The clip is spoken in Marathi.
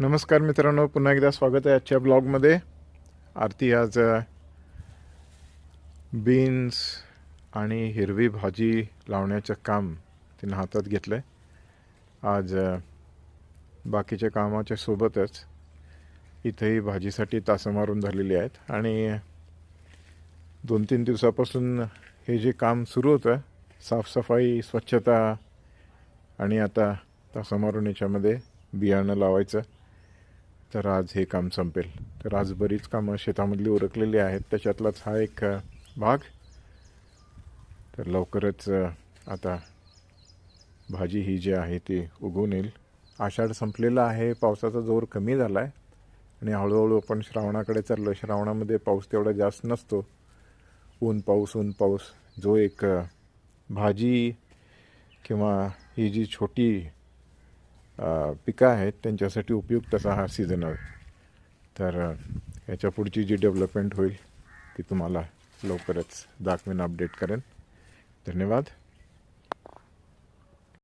नमस्कार मित्रांनो पुन्हा एकदा स्वागत आहे आजच्या ब्लॉगमध्ये. आरती आज बीन्स आणि हिरवी भाजी लावण्याचं काम तिनं हातात घेतलं आहे आज बाकीच्या कामाच्या सोबतच इथंही भाजीसाठी तासं मारून झालेली आहेत. आणि दोन तीन दिवसापासून हे जे काम सुरू होतं साफसफाई स्वच्छता आणि आता तासं मारून याच्यामध्ये बियाणं लावायचं. तर आज हे काम संपेल. तर आज बरीच कामं शेतामधली उरकलेली आहेत. त्याच्यातलाच हा एक भाग. तर लवकरच आता भाजी ही जी आहे ती उगवून येईल. आषाढ संपलेला आहे. पावसाचा जोर कमी झाला आहे आणि हळूहळू आपण श्रावणाकडे चाललो श्रावणामध्ये पाऊस तेवढा जास्त नसतो. ऊन पाऊस ऊन पाऊस. जो एक भाजी किंवा ही जी छोटी पिकं आहेत त्यांच्यासाठी उपयुक्त असा हा सीझन आहे तर याच्या पुढची जी डेव्हलपमेंट होईल ती तुम्हाला लवकरच दाखवीन अपडेट करेन. धन्यवाद.